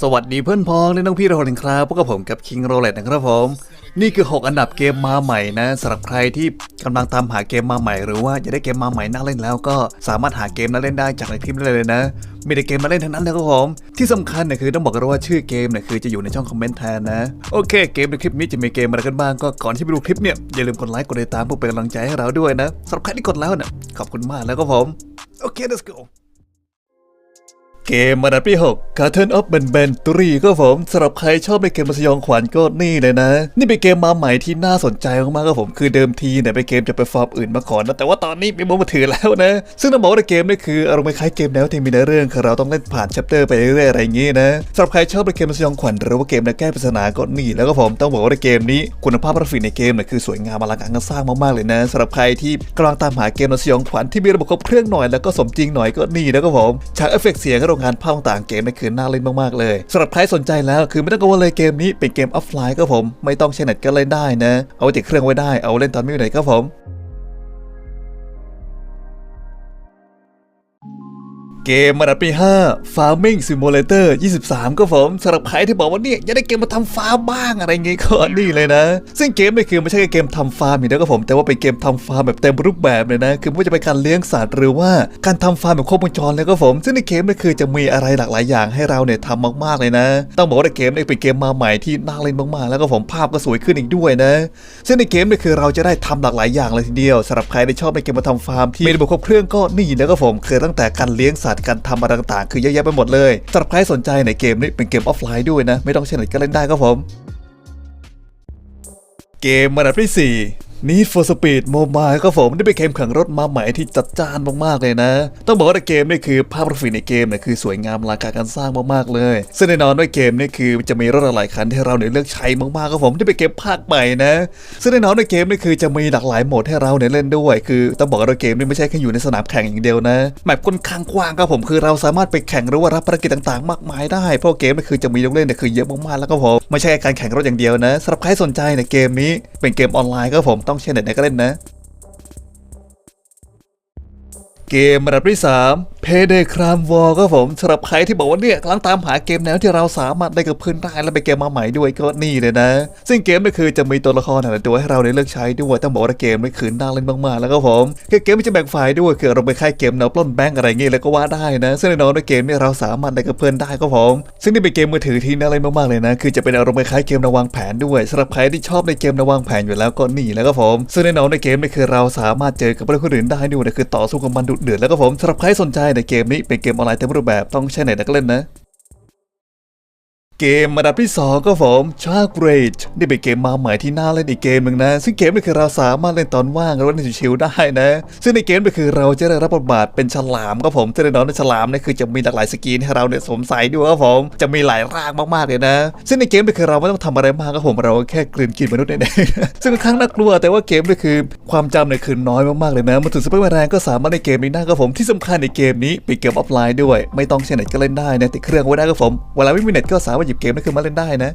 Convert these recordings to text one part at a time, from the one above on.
สวัสดีเพื่อนพ้องและน้องพี่ทุกคนครับพวกกับผมกับคิงโรเล็ t นะครับผม นี่คือ 6 อันดับเกมมาใหม่นะสำหรับใครที่กำลังตามหาเกมมาใหม่ หรือว่าจะได้เกมมาใหม่น่าเล่นแล้วก็สามารถหาเกมนั่าเล่นได้จากในคลิปได้เลยนะ มีแต่เกมมาเล่นทั้งนั้นนะครับผมที่สำคัญเนี่ยคือต้องบอกกันว่าชื่อเกมเนี่ยคือจะอยู่ในช่องคอมเมนต์แทนนะโอเคเกมในคลิปนี้จะมีเกมอะไรกันบ้างก็ก่อนที่ไปดูคลิปเนี่ยอย่าลืมกดไลค์กดติดตามเพื่อเป็นกำลังใจให้เราด้วยนะสำหรับใครที่กดแล้วเนี่ยขอบคุณมากแล้วครับผมโอเค let's go เกมมานาปีหก Garden of Ben Ben 3ครับผมสำหรับใครชอบในเกมมัสยองขวัญก็นี่เลยนะ นี่เป็นเกมมาใหม่ที่น่าสนใจมากๆก็ผม คือเดิมทีเนี่ยเป็นเกมจะไปฟอร์มอื่นมาก่อนนะ แต่ว่าตอนนี้มีมือมาถือแล้วนะ ซึ่งต้องบอกว่าเกมนี่คืออารมณ์คล้ายเกมแนวที่มีในเรื่องคือเราต้องเล่นผ่านชัปเตอร์ไปเรื่อยๆอะไรอย่างงี้นะสำหรับใครชอบในเกมมัสยองขวัญหรือว่าเกมในวแก้ปริศนาก็นี่แล้วก็ผมต้องบอกว่าเกมนี้คุณภาพกราฟิกในเกมเนี่ยคือสวยงามอลังการสร้างมากๆเลยนะสำหรับใครที่กำลังตามหาเกมมัสยองขวัญที่มีระบบครบเครื่องหน่อยแล้วก็สมจริงหน่อยก็นี่แล้วก็ผมฉากเอฟเฟกเสียงก็ลงงานภาพต่างเกมนี่คือน่าเล่นมากๆเลยสำหรับใครสนใจแล้วคือไม่ต้องกังวลเลยเกมนี้เป็นเกมออฟไลน์ก็ผม ไม่ต้องใช้เน็ตก็เล่นได้นะ เอาติดเครื่องไว้ได้เอาเล่นตอนไม่ไหนก็ผม เกมระดับปี่5 Farming Simulator 23ก็ผมสำหรับใครที่บอกว่าเนี่ยอยากได้เกมมาทำฟาร์มบ้างอะไรเงี้ยก็นี่เลยนะ ซึ่งเกมนี่คือไม่ใช่แค่เกมทำฟาร์มอย่างเดียวก็ผม แต่ว่าเป็นเกมทำฟาร์มแบบเต็มรูปแบบเลยนะ คือไม่ว่าจะเป็นการเลี้ยงสัตว์หรือว่าการทำฟาร์มแบบครบวงจรเลยก็ผม ซึ่งในเกมนี่คือจะมีอะไรหลากหลายอย่างให้เราเนี่ยทำมากๆเลยนะ ต้องบอกว่าในเกมนี่เป็นเกมมาใหม่ที่น่าเล่นมากๆ แล้วก็ผมภาพก็สวยขึ้นอีกด้วยนะ ซึ่งในเกมนี่คือเราจะได้ทำหลากหลายอย่างเลยทีเดียวสำหรับใครที่ชอบในเกมมาทำฟาร์มที่มีระบบครบเครื่องก็นี่แล้วก็ผมคือตั้งแต่การเลี้ยงสัาสการทำอะไรต่างๆ คือเยอะแยะไปหมดเลยสำหรับใครสนใจในเกมนี้เป็นเกมออฟไลน์ด้วยนะ ไม่ต้องเช้เน็ตก็เล่นได้ครับผม เกมอันดับที่ 4 Need for Speed Mobile ก็ผมได้ไป็นเกมแข่งรถมาใหม่ที่จัดจ้านมากๆเลยนะ ต้องบอกว่าเกมนี่คือภาพกราฟิกในเกมเนี่ยคือสวยงามราคาการสร้างมากๆเลย ซึ่งแน่นอนว่าเกมนี่คือจะมีรถหลายคันให้เราเนี่ยเลือกใช้มากๆก็ผมได้ไปเกมภาคใหม่นะ ซึ่งแน่นอนในเกมนี่คือจะมีหลากหลายโหมดให้เราเนี่ยเล่นด้วย คือต้องบอกว่าเกมนี่ไม่ใช่แค่อยู่ในสนามแข่งอย่างเดียวนะแมปค่อนข้างกว้างก็ผมคือเราสามารถไปแข่งหรือว่ารับภารกิจต่างๆ มากมายได้ เพราะเกมนี่คือจะมีลูกเล่นเนี่ยคือเยอะมากๆแล้วก็ผมไม่ใช่การแข่งรถอย่างเดียวนะสำหรับใครสนใจในเกมนี้เป็นเกมออนไลน์ครัผมตต้องเช่นเด็ตในการเล่นนะ เกมระดับที่ 3 เพเดครามวอลก็ผมสำหรับใครที่บอกว่าเนี่ยกำลังตามหาเกมแนวที่เราสามารถได้กับเพื่อนได้แล้วไปเกมมาใหม่ด้วยก็นี่เลยนะ ซึ่งเกมนี่คือจะมีตัวละครหลายตัวให้เราได้เลือกใช้ด้วยต้องบอกว่าเกมนี่คือน่าเล่นมากๆแล้วก็ผมคือเกมมันจะแบ่งฝ่ายด้วยคือเราไปค่ายเกมแนวปล้นแบงก์อะไรเงี้ยแล้วก็ว่าได้นะ ซึ่งแน่นอนว่เกมนี่เราสามารถได้กับเพื่อนได้ก็ผมซึ่งนี่เป็นเกมมือถือที่น่าเล่นมากๆเลยนะ คือจะเป็นอารมณ์คล้ายเกมระวางแผนด้วยสำหรับใครที่ชอบในเกมระวางแผนอยู่แล้วก็นี่แล้วก็ผมซึ่งแน่นอนในเกมนี่คือเราสามารถเจอกับเพื่อนคนอื่นได้ด้วยคือต่อสู้กับมันดุเดือดแล้วก็ผมสำหรับใครสนใจในเกมนี้เป็นเกมออนไลน์เต็มรูปแบบต้องใช้เน็ตนักเล่นนะ เกมมาดับที่2ก็ผมชาร์กเรจนี่เป็นเกมมาใหม่ที่น่าเล่นอีกเกมหนึ่งนะ ซึ่งเกมนี้คือเราสามารถเล่นตอนว่างหรือว่าเล่นชิวๆได้นะ ซึ่งในเกมนี้คือเราจะได้รับบทบาทเป็นฉลามก็ผมซึ่งแน่นอนในฉลามนี่คือจะมีหลากหลายสกินให้เราเนี่ยสมใสด้วยก็ผมจะมีหลายร่างมากๆเลยนะ ซึ่งในเกมนี้คือเราไม่ต้องทำอะไรมากก็ผมเราแค่กลืนกินมนุษย์เนี่ยซึ่งครั้งน่ากลัวแต่ว่าเกมนี้คือความจำเนี่ยคือน้อยมากๆเลยนะมาถึงซุปเปอร์แรงก็สามารถในเกมนี้ได้ก็ผมที่สำคัญในเกมนี้เป็นเกมออฟไลน์ด้วย ไม่ต้องใช้เน็ตก็เล่นได้นะติดเครื่องไว้ได้ก็ผมเวลาไม่มีเน็ตก็สามารถบเกมนั่นคือมาเล่นได้นะ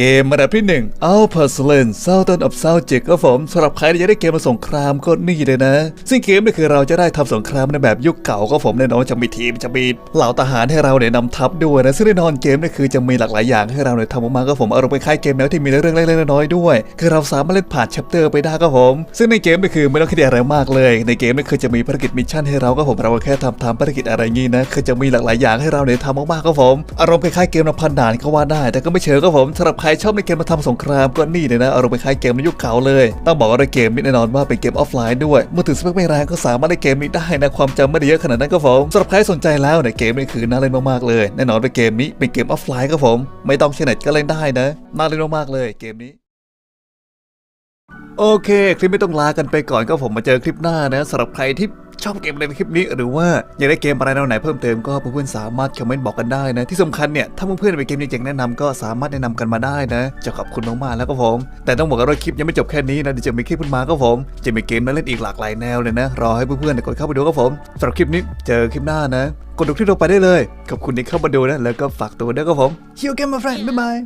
เกมระดับที่1 a l p e r s l a n Southern of South 7ครับผมสำหรับใครที่อยากได้เกมมาสงครามก็นี่เลยนะ ซึ่งเกมนี่คือเราจะได้ทำสงครามในแบบยุคเก่าก็ผมแน่นอนจะมีทีมจะมีเหล่าทหารให้เราเนี่ยนำทัพด้วยนะซึ่งแน่นอนเกมนี่คือจะมีหลากหลายอย่างให้เราเนี่ยทำออกมาก็ผมอารมณ์เป็นคล้ายเกมแนวที่มีเรื่องเล็กๆน้อยๆด้วย คือเราสามารถเล่นผ่านแชปเตอร์ไปได้ก็ผม ซึ่งในเกมนี่คือไม่ต้องคิดอะไรมากเลย ในเกมนี่คือจะมีภารกิจมิชชั่นให้เราก็ผมเราแค่ทำตาภารกิจอะไรงี้นะคือจะมีหลากหลายอย่างให้เราเนี่ยทำมากๆก็ผม อารมณ์คล้ายๆเกมนพันด่านก็ว่าได้ แต่ก็ไม่เชิงก็ผมสำหรับใครใครชอบในเกมมาทำสงครามก็นี่เลยนะอารมณ์คล้ายเกมในยุคเขาเลย ต้องบอกว่าในเกมนี้แน่นอนว่าเป็นเกมออฟไลน์ด้วยเมื่อถือสเปคไม่แรงก็สามารถในเกมนี้ได้นะความจำไม่ได้เยอะขนาดนั้นก็ผมสำหรับใครสนใจแล้วในเกมนี้คือน่าเล่นมากๆเลยแน่นอนในเกมนี้เป็นเกมออฟไลน์ก็ผม ไม่ต้องใช้เน็ตก็เล่นได้นะน่าเล่นมากๆเลยเกมนี้โอเค คลิปไม่ต้องลากันไปก่อนก็ผมมาเจอคลิปหน้านะสำหรับใครที่ ชอบเกมอะไรในคลิปนี้หรือว่าอยากได้เกมอะไรแนวไหนเพิ่มเติมก็เพื่อนๆสามารถคอมเมนต์บอกกันได้นะ ที่สำคัญเนี่ยถ้าเพื่อนๆไปเกมเจ๋งๆแนะนำก็สามารถแนะนำกันมาได้นะ จะขอบคุณมากๆแล้วก็ผม แต่ต้องบอกกันว่าคลิปยังไม่จบแค่นี้นะเดี๋ยวจะมีคลิปขึ้นมาก็ผม จะมีเกมมาเล่นอีกหลากหลายแนวเลยนะ รอให้เพื่อนๆกดเข้าไปดูก็ผมสำหรับคลิปนี้เจอคลิปหน้านะ กดดูคลิปลงไปได้เลยขอบคุณที่เข้ามาดูนะแล้วก็ฝากตัวด้วยก็ผมฮิวเกมมาแฟนบ๊ายบาย